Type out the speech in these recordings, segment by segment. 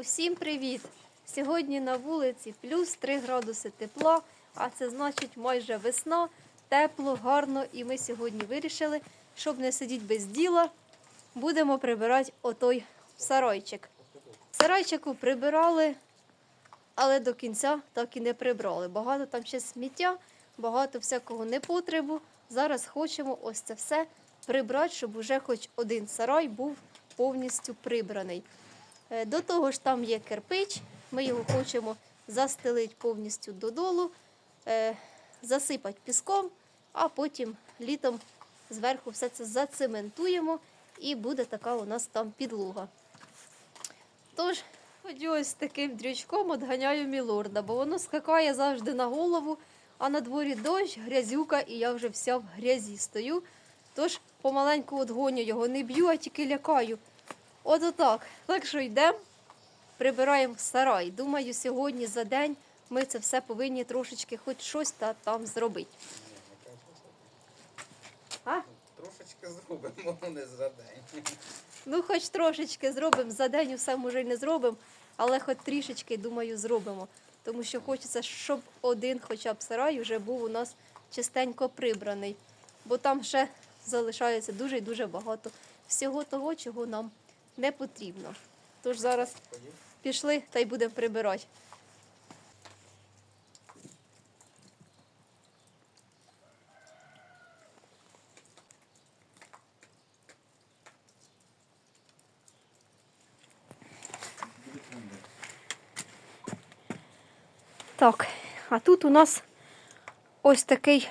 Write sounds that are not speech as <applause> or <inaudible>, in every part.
Усім привіт! Сьогодні на вулиці плюс 3 градуси тепла, а це значить майже весна, тепло, гарно. І ми сьогодні вирішили, щоб не сидіти без діла, будемо прибирати отой сарайчик. Сарайчику прибирали, але до кінця так і не прибрали. Багато там ще сміття, багато всякого непотребу. Зараз хочемо ось це все прибрати, щоб уже хоч один сарай був повністю прибраний. Е, До того ж, там є кирпич, ми його хочемо застелити повністю додолу, е, засипати піском, а потім літом зверху все це зацементуємо і буде така у нас там підлога. Тож, ходжу ось таким дрючком, отганяю мілорда, бо воно скакає завжди на голову, а на дворі дощ, грязюка, і я вже вся в грязі стою. Тож помаленьку отгоню його, не б'ю, а тільки лякаю. От отак. Так що йдемо, прибираємо сарай. Думаю, сьогодні за день ми це все повинні трошечки хоч щось та там зробити. А? Трошечки зробимо, але не за день. Ну, хоч трошечки зробимо. За день усе може й не зробимо, але хоч трішечки, думаю, зробимо. Тому що хочеться, щоб один хоча б сарай вже був у нас чистенько прибраний. Бо там ще залишається дуже і дуже багато всього того, чого нам не потрібно. Тож зараз пішли та й будемо прибирати. Так, а тут у нас ось такий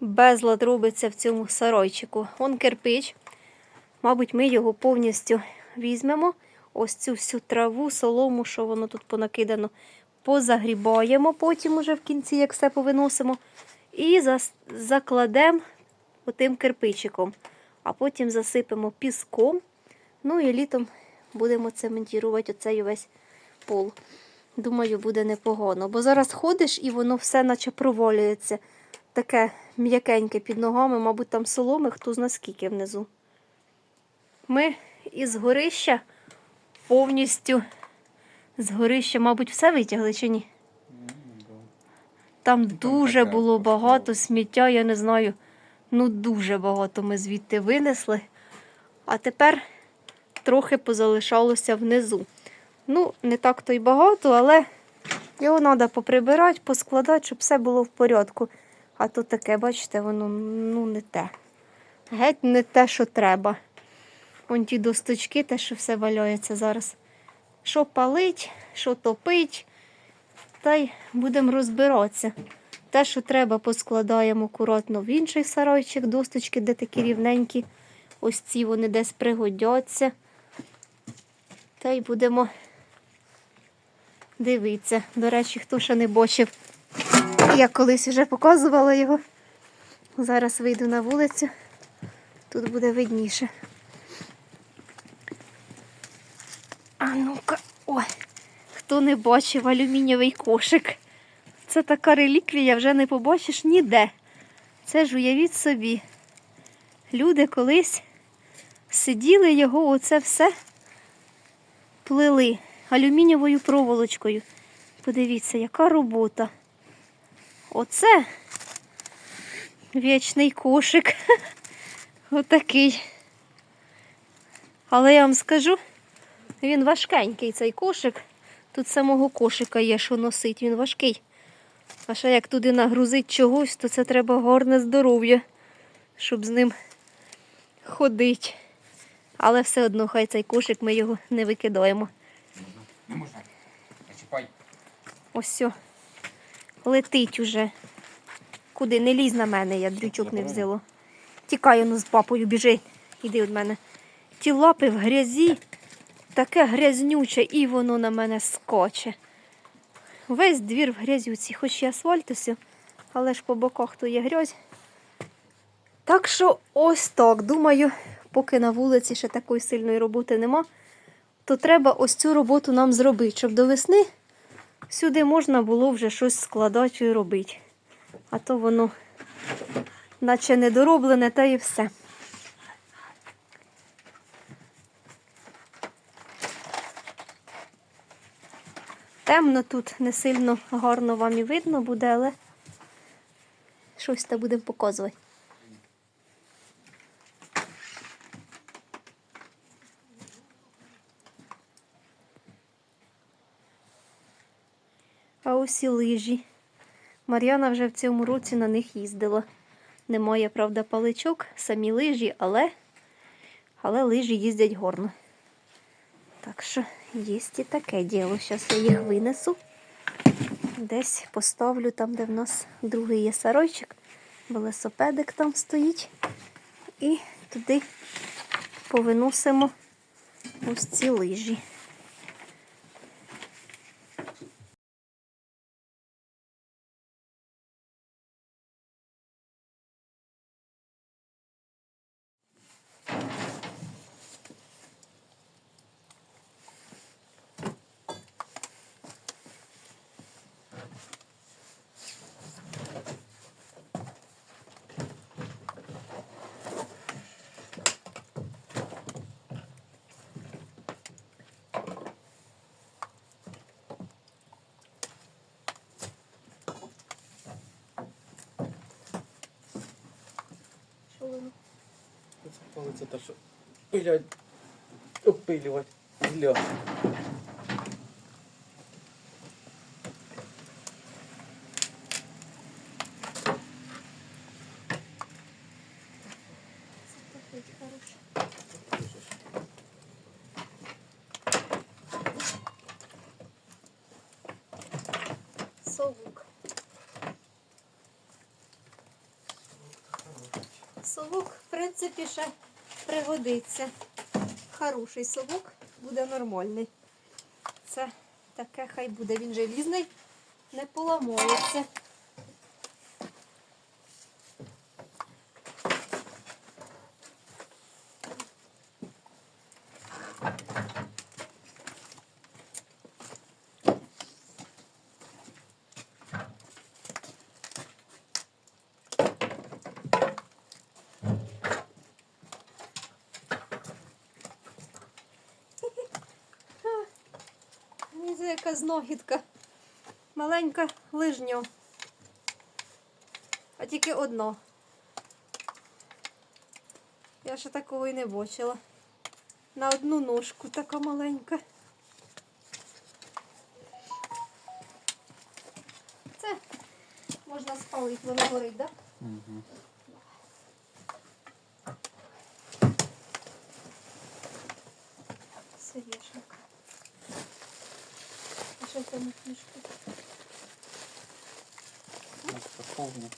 безлад робиться в цьому сарайчику. Он кирпич. Мабуть, ми його повністю візьмемо. Ось цю всю траву, солому, що воно тут понакидано, позагрібаємо потім уже в кінці, як все повиносимо. І закладемо отим кирпичиком. А потім засипемо піском. Ну і літом будемо цементувати оцей весь пол. Думаю, буде непогано. Бо зараз ходиш і воно все наче провалюється. Таке м'якеньке під ногами, мабуть, там соломи, хто зна скільки внизу. Ми із горища повністю з горища, мабуть, все витягли чи ні? Там дуже було багато сміття, я не знаю. Ну, дуже багато ми звідти винесли. А тепер трохи позалишалося внизу. Ну, не так то й багато, але його треба поприбирати, поскладати, щоб все було в порядку. А то таке, бачите, воно ну, не те. Геть не те, що треба. Вон ті досточки, те, що все валяється зараз. Що палить, що топить, та й будемо розбиратися. Те, що треба, поскладаємо акуратно в інший сарайчик, досточки, де такі рівненькі. Ось ці вони десь пригодяться. Та й будемо дивитися. До речі, хто ще не бачив, я колись вже показувала його. Зараз вийду на вулицю. Тут буде видніше. А ну-ка, ой, хто не бачив алюмінієвий кошик. Це така реліквія, вже не побачиш ніде. Це ж уявіть собі. Люди колись сиділи його, оце все плели алюмінієвою проволочкою. Подивіться, яка робота. Оце вічний кошик. <laughs> Отакий. Але я вам скажу, він важкенький цей кошик. Тут самого кошика є, що носить, він важкий. А ще як туди нагрузить чогось, то це треба гарне здоров'я, щоб з ним ходити. Але все одно, хай цей кошик ми його не викидаємо. Не можна. Ось все. Летить уже. Куди? Не лізь на мене, я дрючок не взяло. Тікай ну з папою, біжи. Іди від мене. Ті лапи в грязі, таке грязнюче, і воно на мене скоче. Весь двір в грязюці, хоч і асфальт але ж по боках то є грязь. Так що ось так. Думаю, поки на вулиці ще такої сильної роботи нема, то треба ось цю роботу нам зробити, щоб до весни сюди можна було вже щось складати і робити. А то воно наче недороблене, та і все. Темно тут не сильно гарно вам і видно буде, але щось та будемо показувати. А ось і лижі. Мар'яна вже в цьому році на них їздила. Немає, правда, паличок, самі лижі, але, але лижі їздять горно. Так що є і таке діло. Зараз я їх винесу. Десь поставлю там, де в нас другий є саройчик. Велосипедик там стоїть. І туди повиносимо ось ці лижі. Це палиця та що пилять, опилювати. Це. Совук. Совук, в принципі, ще пригодиться. Хороший совок буде нормальний. Це таке хай буде. Він желізний, не поламається. Знахідка. Маленька лижня. А тільки одна. Я ще такого і не бачила. На одну ножку така маленька. Це можна спалити, воно горить, так? Да? Угу. Це вішалка. А що це на книжку? повні.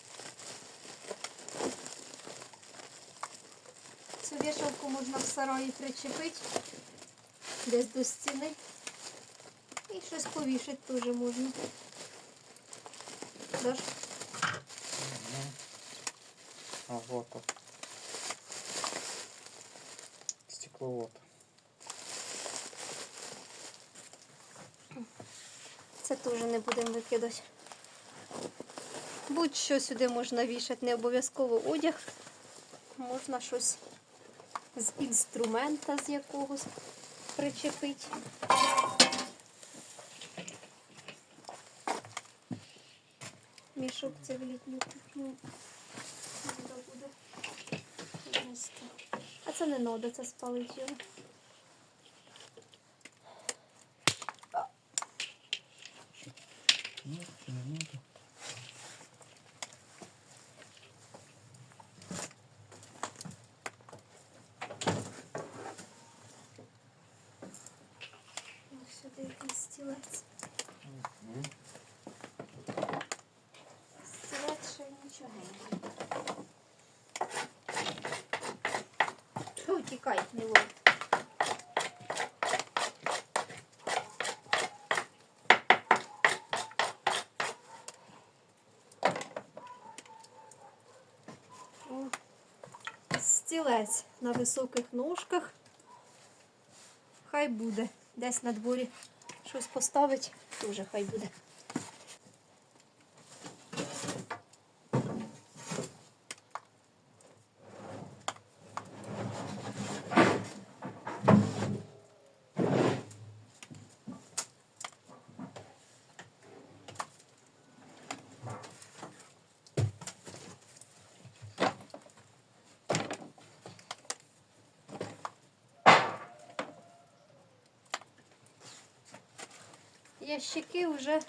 Цю вішалку можна в сараї причепити десь до стіни. І щось повішати теж можна. Даш? А вот. Стекловод. Це теж не будемо викидати. Будь-що сюди можна вішати, не обов'язково одяг. Можна щось з інструмента з якогось причепити. Мішок це в літню кухню. А це не нода, це спалить його. Ну, не надо. Ось сюди якийсь стілець. Мгм. Стілець ще нічого. Фу, тікай, не ловь. О, Стілець на високих ножках. Хай буде. Десь на дворі щось поставить, дуже хай буде. Ящики вже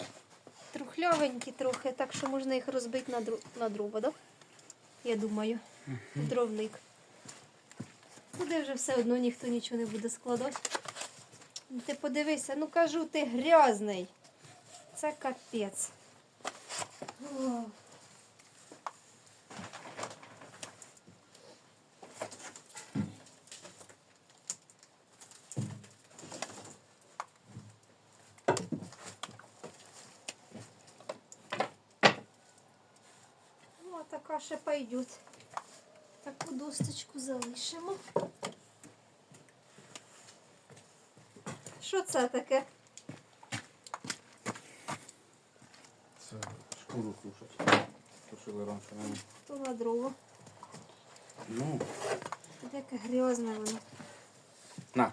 трухлявенькі трохи, так що можна їх розбити на, дру... на дрова, да? Я думаю, в дровник. Туди вже все одно ніхто нічого не буде складати. Ну, Ти подивися, ну кажу, ти грязний. Це капець. Ну, ще пойдет. Таку досточку залишимо. Що це таке? Це шкуру кушать. Тушили раніше. ну. То на дрова. Ну, Таке грязне воно. на.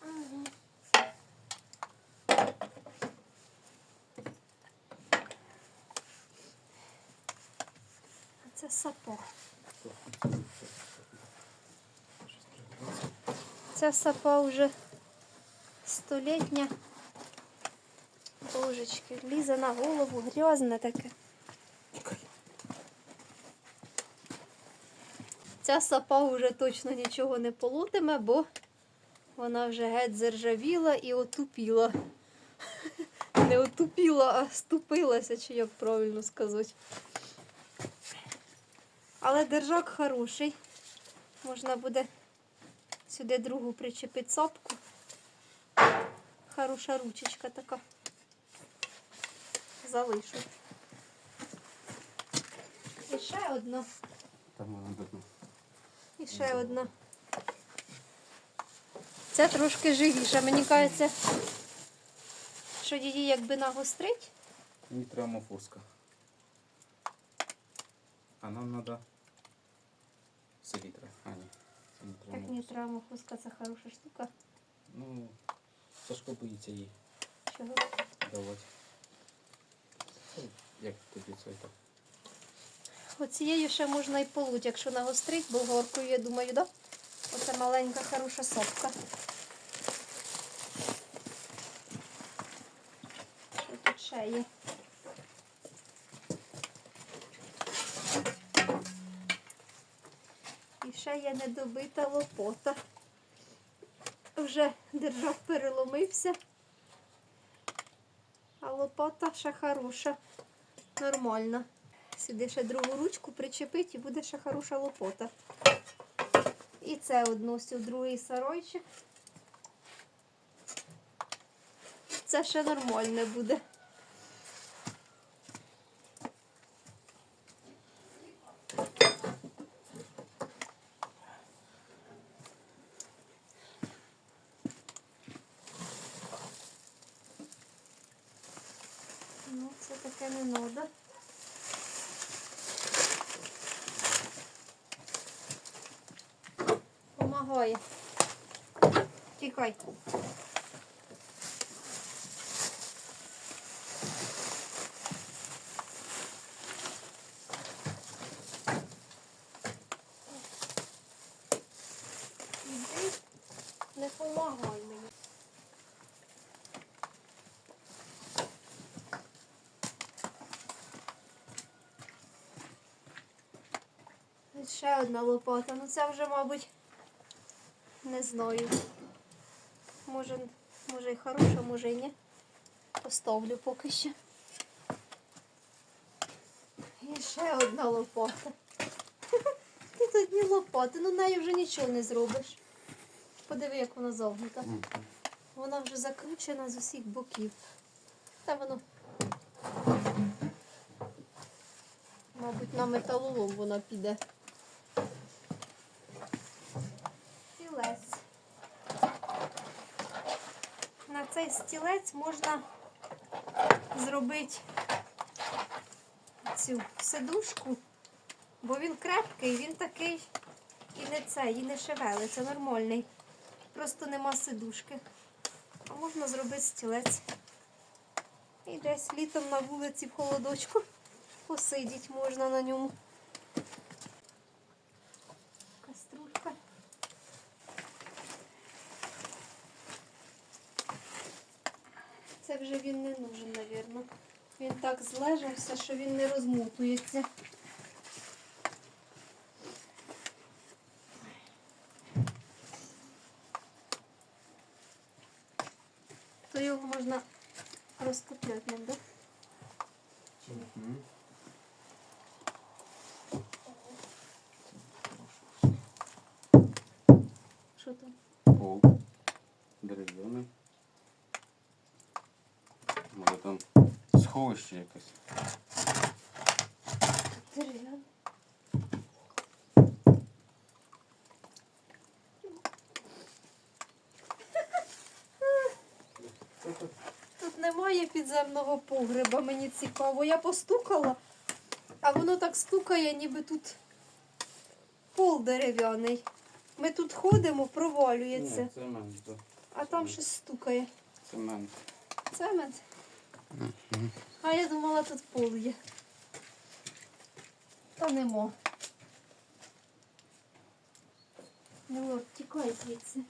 Ага. А це сапог. Ця сапа вже столітня. Божечки, лізе на голову, грязне таке. Ця сапа вже точно нічого не полутиме, бо вона вже геть заржавіла і отупіла. <laughs> Не отупіла, а ступилася, чи як правильно сказати. Але держак хороший. Можна буде сюди другу причепити сапку. Хороша ручечка така. Залишу. І ще одна. І ще одна. Це трошки живіша. Мені кажеться, що її якби нагострить. Мотузка. А нам треба селітра. А, ні. Це не треба. Так не треба мохуска, це хороша штука. Ну, Сашко боїться її Чого? давати. Як тобі це так? Оцією ще можна і полуть, якщо нагострить болгаркою, я думаю, да? Оце маленька хороша сопка. Що тут ще є? Ще є недобита лопота. Вже держак переломився. А лопата ще хороша, нормальна. Сюди ще другу ручку причепить і буде ще хороша лопота. І це одну другий саройчик. Це ще нормальне буде. Ну, це таке не надо. Помагає. Тікай. Не помагай мені. Ще одна лопата. Ну це вже, мабуть, не знаю. Може, може і хороша, може і ні. Поставлю поки що. І ще одна лопата. <laughs> Тут одні лопати, ну нею вже нічого не зробиш. Подиви, як вона зогнута. Вона вже закручена з усіх боків. Та воно. Мабуть, на металолом вона піде. Стілець. На цей стілець можна зробити цю сидушку, бо він крепкий, він такий і не цей, і не шевелиться, нормальний. Просто нема сидушки. А можна зробити стілець. І десь літом на вулиці в холодочку посидіти можна на ньому. Каструлька. Це вже він не нужен, навірно. Він так злежався, що він не розмотується. То його можна розкупляти ним, так? Мгм. Що там? Пол. Дерев'яний. Може там сховище якесь. Тут немає підземного погреба, мені цікаво. Я постукала, а воно так стукає, ніби тут пол дерев'яний. Ми тут ходимо, провалюється, Ні, цемент. а там щось стукає. Цемент. Цемент. А я думала, тут пол є. Та нема. Ну тікай звідси.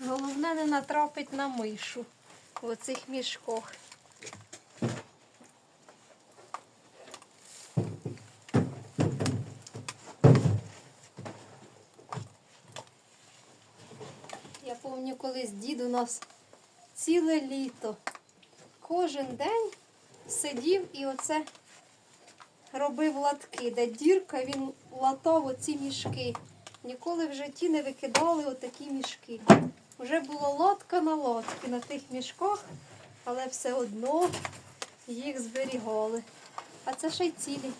Головне не натрапить на мишу в оцих мішках. Колись дід у нас ціле літо. Кожен день сидів і оце робив латки, де дірка, він латав оці мішки. Ніколи в житті не викидали отакі мішки. Вже було латка на латки на тих мішках, але все одно їх зберігали. А це ще й цілі.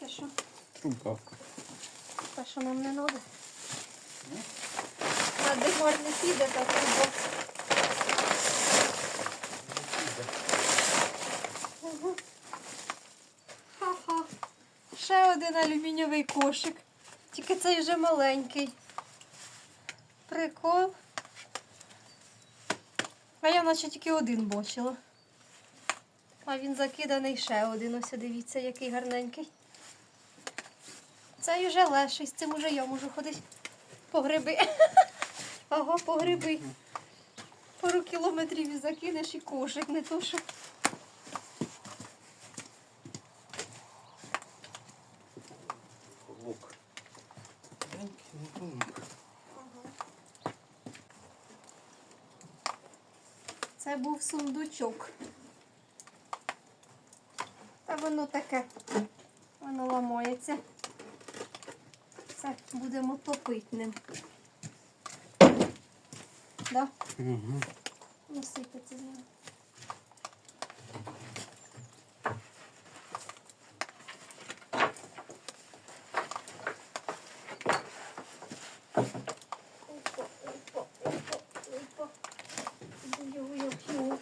Це що? Труба. Та що нам не треба? А димар не піде, та труба. Ага. Ха-ха. Ще один алюмінієвий кошик. Тільки цей вже маленький. Прикол. А я наче тільки один бачила. А він закиданий ще один. Ось дивіться, який гарненький. Цей уже легший, з цим уже я можу ходити по гриби. <laughs> Ага, по гриби. Пару кілометрів і закинеш і кошик, не то що. Лук. Це був сундучок. Та воно таке, воно ламається. Це будемо топити ним. Да? Угу. Насипати з нього. Опа, опа, опа, опа. Де його я п'ю?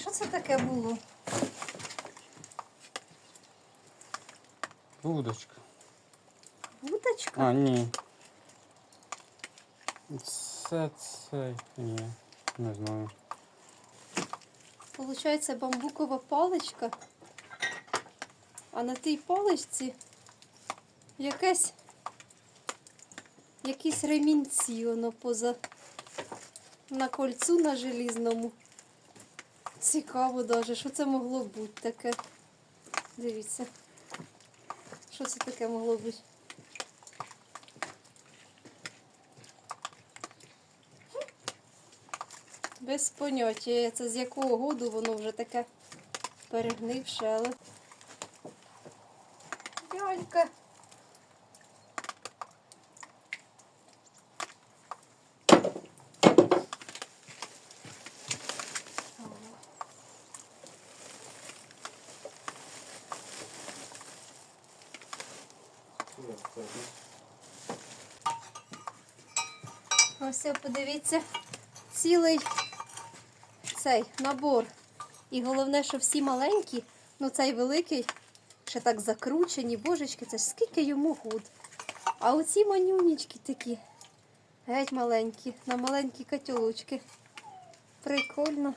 Що це таке було? Вудочка. Вудочка? А, ні. Це це. Ні. Не знаю. Получається бамбукова паличка, а на тій паличці якесь якісь ремінці, воно поза на кольцу на желізному. Цікаво даже, що це могло бути таке. Дивіться. Що це таке могло бути? Без поняття, це з якого году воно вже таке перегнивше, але. Дядька. Ось, подивіться, цілий цей набор. І головне, що всі маленькі, ну цей великий, ще так закручені, божечки, це ж скільки йому гуд. А оці манюнічки такі, геть маленькі, на маленькі котілочки. Прикольно.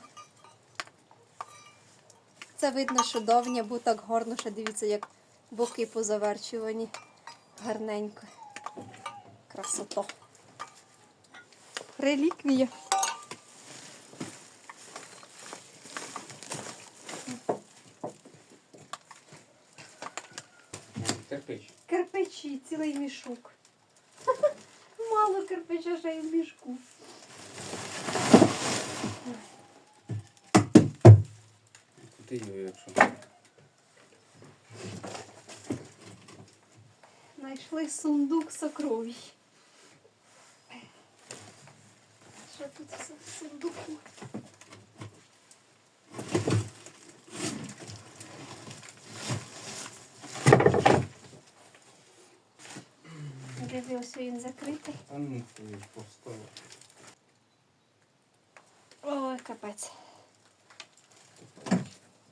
Це видно, що давня, бо так гарно, ще дивіться, як боки позаверчувані. Гарненько. Красота. Реліквія. Кирпич. Кирпичі, цілий мішок. <laughs> Мало кирпича ще й в мішку. Куди його, якщо? Знайшли сундук сокровищ. Що тут все в сундуку? Диви, він закритий. А ну, ти поставив. Ой, капець.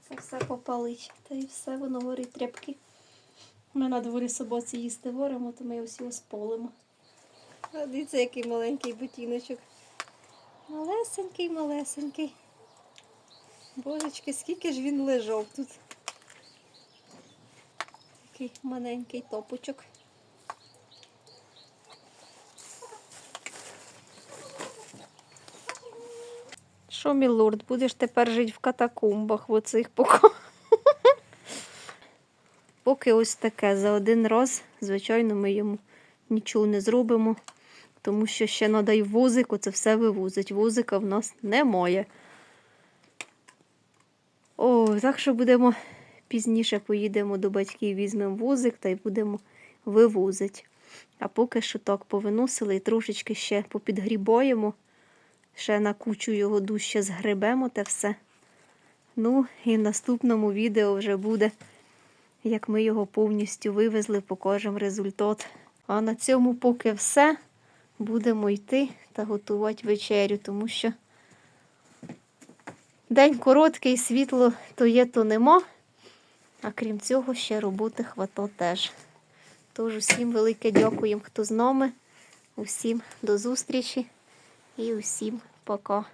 Це все попалить. Та і все, воно горить тряпки. Ми на дворі собаці їсти воримо, то ми усі сполимо. А дивіться, який маленький бутіночок. Малесенький, малесенький. Божечки, скільки ж він лежав тут. Такий маленький топочок. Що, мілорд, будеш тепер жити в катакомбах в оцих покоях? <laughs> Поки ось таке за один раз, звичайно, ми йому нічого не зробимо, тому що ще треба й возик, оце все вивозить. Возика в нас немає. О, так що будемо пізніше поїдемо до батьків, візьмемо возик та й будемо вивозити. А поки що так повиносили і трошечки ще попідгрібаємо. Ще на кучу його дужче згребемо те все. Ну, і в наступному відео вже буде, як ми його повністю вивезли, покажемо результат. А на цьому поки все. Будемо йти та готувати вечерю, тому що день короткий, світло то є, то нема. А крім цього, ще роботи хвато теж. Тож усім велике дякуємо, хто з нами. Усім до зустрічі і усім пока.